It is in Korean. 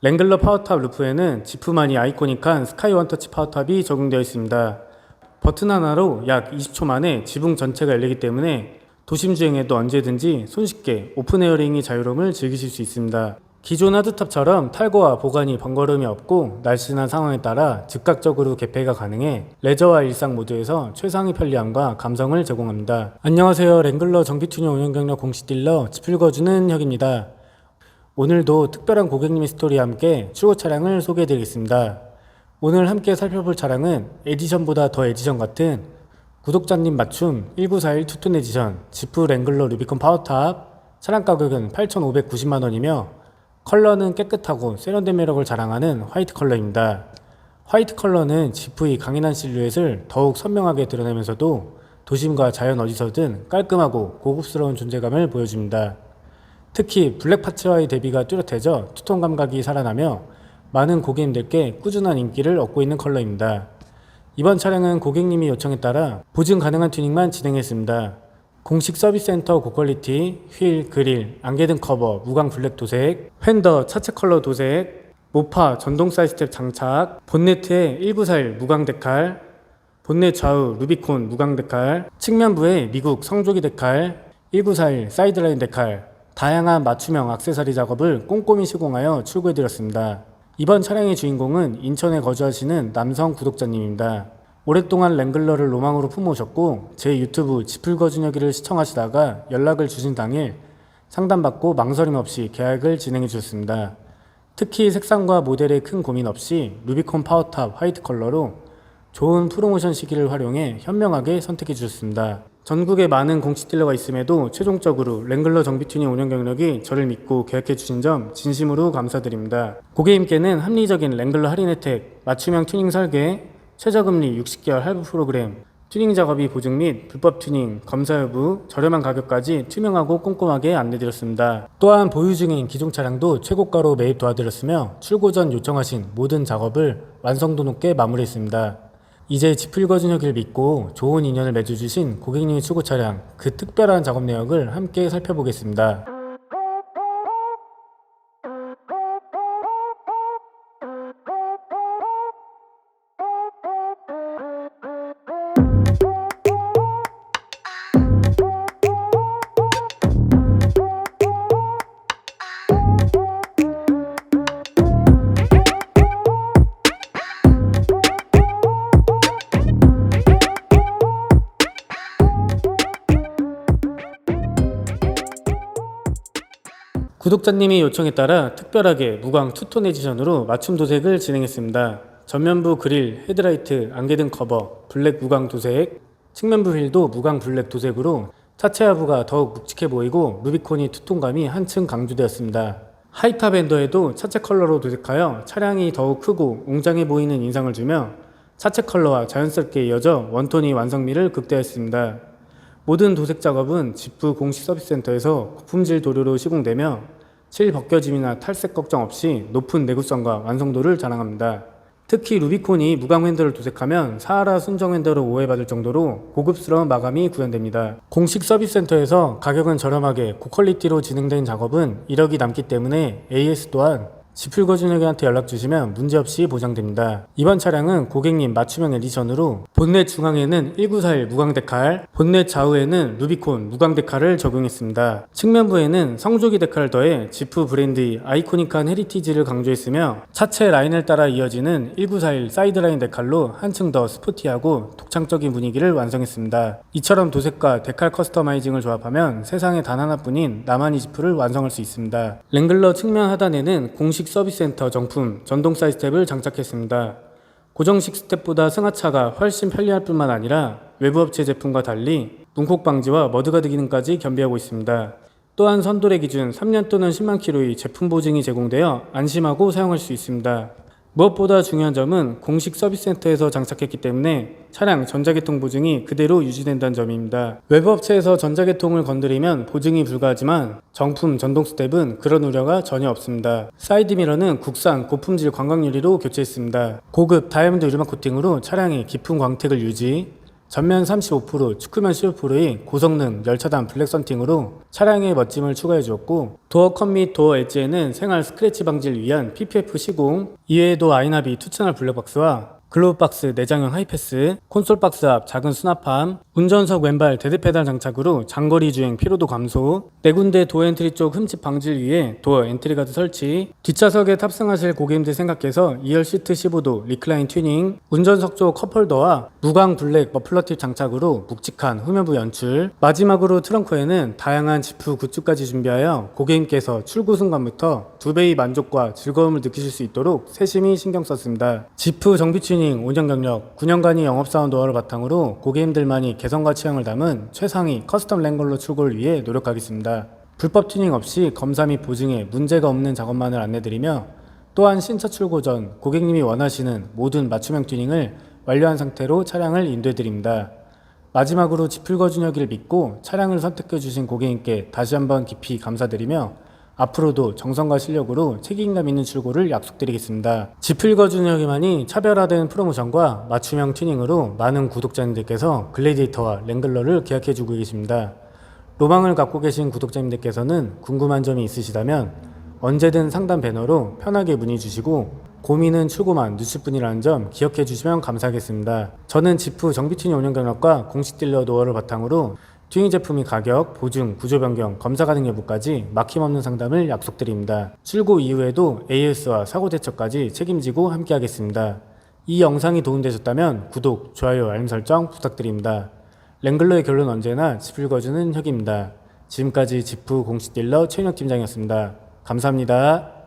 랭글러 파워탑 루프에는 지프만이 아이코닉한 스카이 원터치 파워탑이 적용되어 있습니다. 버튼 하나로 약 20초 만에 지붕 전체가 열리기 때문에 도심 주행에도 언제든지 손쉽게 오픈 에어링이 자유로움을 즐기실 수 있습니다. 기존 하드탑처럼 탈거와 보관이 번거로움이 없고 날씨나 상황에 따라 즉각적으로 개폐가 가능해 레저와 일상 모드에서 최상의 편리함과 감성을 제공합니다. 안녕하세요. 랭글러 정비투녀 운영 경력 공식 딜러 지풀거주는 혁입니다. 오늘도 특별한 고객님의 스토리와 함께 출고 차량을 소개해 드리겠습니다. 오늘 함께 살펴볼 차량은 에디션보다 더 에디션 같은 구독자님 맞춤 1941 투톤 에디션 지프 랭글러 루비콘 파워탑 차량 가격은 8,590만원이며 컬러는 깨끗하고 세련된 매력을 자랑하는 화이트 컬러입니다. 화이트 컬러는 지프의 강인한 실루엣을 더욱 선명하게 드러내면서도 도심과 자연 어디서든 깔끔하고 고급스러운 존재감을 보여줍니다. 특히 블랙 파츠와의 대비가 뚜렷해져 투톤 감각이 살아나며 많은 고객님들께 꾸준한 인기를 얻고 있는 컬러입니다. 이번 차량은 고객님이 요청에 따라 보증 가능한 튜닝만 진행했습니다. 공식 서비스 센터 고퀄리티, 휠, 그릴, 안개 등 커버, 무광 블랙 도색, 휀더 차체 컬러 도색, 모파 전동 사이스텝 장착, 본네트에 1941 무광 데칼, 본넷 좌우 루비콘 무광 데칼, 측면부에 미국 성조기 데칼, 1941 사이드라인 데칼, 다양한 맞춤형 액세서리 작업을 꼼꼼히 시공하여 출고해드렸습니다. 이번 차량의 주인공은 인천에 거주하시는 남성 구독자님입니다. 오랫동안 랭글러를 로망으로 품어오셨고 제 유튜브 지풀거준여기를 시청하시다가 연락을 주신 당일 상담받고 망설임 없이 계약을 진행해 주셨습니다. 특히 색상과 모델에 큰 고민 없이 루비콘 파워탑 화이트 컬러로 좋은 프로모션 시기를 활용해 현명하게 선택해 주셨습니다. 전국에 많은 공식 딜러가 있음에도 최종적으로 랭글러 정비튜닝 운영 경력이 저를 믿고 계약해 주신 점 진심으로 감사드립니다. 고객님께는 합리적인 랭글러 할인 혜택, 맞춤형 튜닝 설계, 최저금리 60개월 할부 프로그램, 튜닝 작업이 보증 및 불법 튜닝, 검사 여부, 저렴한 가격까지 투명하고 꼼꼼하게 안내드렸습니다. 또한 보유 중인 기존 차량도 최고가로 매입 도와드렸으며 출고 전 요청하신 모든 작업을 완성도 높게 마무리했습니다. 이제 지풀거준혁을 믿고 좋은 인연을 맺어주신 고객님의 출고 차량 그 특별한 작업 내역을 함께 살펴보겠습니다. 구독자님의 요청에 따라 특별하게 무광 투톤 에디션으로 맞춤 도색을 진행했습니다. 전면부 그릴, 헤드라이트, 안개 등 커버, 블랙 무광 도색, 측면부 휠도 무광 블랙 도색으로 차체 하부가 더욱 묵직해 보이고 루비콘이 투톤감이 한층 강조되었습니다. 하이탑 밴더에도 차체 컬러로 도색하여 차량이 더욱 크고 웅장해 보이는 인상을 주며 차체 컬러와 자연스럽게 이어져 원톤이 완성미를 극대화했습니다. 모든 도색 작업은 지프 공식 서비스 센터에서 고품질 도료로 시공되며 실 벗겨짐이나 탈색 걱정 없이 높은 내구성과 완성도를 자랑합니다. 특히 루비콘이 무광 핸들을 도색하면 사하라 순정 핸들로 오해받을 정도로 고급스러운 마감이 구현됩니다. 공식 서비스 센터에서 가격은 저렴하게 고퀄리티로 진행된 작업은 이력이 남기 때문에 AS 또한 지풀거준에게한테 연락 주시면 문제없이 보장됩니다. 이번 차량은 고객님 맞춤형 에디션으로 본넷 중앙에는 1941 무광 데칼, 본넷 좌우에는 루비콘 무광 데칼을 적용했습니다. 측면부에는 성조기 데칼을 더해 지프 브랜드의 아이코닉한 헤리티지를 강조했으며 차체 라인을 따라 이어지는 1941 사이드라인 데칼로 한층 더 스포티하고 독창적인 분위기를 완성했습니다. 이처럼 도색과 데칼 커스터마이징을 조합하면 세상에 단 하나뿐인 나만이 지프를 완성할 수 있습니다. 랭글러 측면 하단에는 공식 서비스 센터 정품 전동 사이스텝을 장착했습니다. 고정식 스텝보다 승하차가 훨씬 편리할 뿐만 아니라 외부 업체 제품과 달리 문콕 방지와 머드가드 기능까지 겸비하고 있습니다. 또한 선도래 기준 3년 또는 10만 킬로의 제품 보증이 제공되어 안심하고 사용할 수 있습니다. 무엇보다 중요한 점은 공식 서비스 센터에서 장착했기 때문에 차량 전자계통 보증이 그대로 유지된다는 점입니다. 외부 업체에서 전자계통을 건드리면 보증이 불가하지만 정품 전동 스텝은 그런 우려가 전혀 없습니다. 사이드 미러는 국산 고품질 관광 유리로 교체했습니다. 고급 다이아몬드 유리막 코팅으로 차량의 깊은 광택을 유지, 전면 35%, 측후면 15%의 고성능 열차단 블랙 썬팅으로 차량의 멋짐을 추가해 주었고 도어 컷및 도어 엣지에는 생활 스크래치 방지를 위한 PPF 시공 이외에도 아이나비 투채널 블랙박스와 글로브박스 내장형 하이패스, 콘솔박스 앞 작은 수납함, 운전석 왼발 데드 페달 장착으로 장거리 주행 피로도 감소, 네 군데 도어 엔트리 쪽 흠집 방지를 위해 도어 엔트리 가드 설치, 뒷좌석에 탑승하실 고객님들 생각해서 2열 시트 15도 리클라인 튜닝, 운전석 쪽 컵홀더와 무광 블랙 머플러 팁 장착으로 묵직한 후면부 연출, 마지막으로 트렁크에는 다양한 지프 굿즈까지 준비하여 고객님께서 출고 순간부터 두 배의 만족과 즐거움을 느끼실 수 있도록 세심히 신경 썼습니다. 지프 정비 튜닝 5년 경력, 9년간의 영업사원 노하우를 바탕으로 고객님들만이 개성과 취향을 담은 최상위 커스텀 랭글러 출고를 위해 노력하겠습니다. 불법 튜닝 없이 검사 및 보증에 문제가 없는 작업만을 안내드리며 또한 신차 출고 전 고객님이 원하시는 모든 맞춤형 튜닝을 완료한 상태로 차량을 인도해드립니다. 마지막으로 지풀거 준혁이를 믿고 차량을 선택해 주신 고객님께 다시 한번 깊이 감사드리며 앞으로도 정성과 실력으로 책임감 있는 출고를 약속드리겠습니다. 지풀거 준혁이만이 차별화된 프로모션과 맞춤형 튜닝으로 많은 구독자님들께서 글래디에이터와 랭글러를 계약해주고 계십니다. 로망을 갖고 계신 구독자님들께서는 궁금한 점이 있으시다면 언제든 상담 배너로 편하게 문의 주시고 고민은 출고만 늦출 뿐이라는 점 기억해 주시면 감사하겠습니다. 저는 지프 정비 튜닝 운영 경력과 공식 딜러 노하우를 바탕으로 튜닝 제품의 가격, 보증, 구조 변경, 검사 가능 여부까지 막힘없는 상담을 약속드립니다. 출고 이후에도 AS와 사고 대처까지 책임지고 함께하겠습니다. 이 영상이 도움되셨다면 구독, 좋아요, 알림 설정 부탁드립니다. 랭글러의 결론 언제나 지풀 거주는 혁입니다. 지금까지 지프 공식 딜러 최인혁 팀장이었습니다. 감사합니다.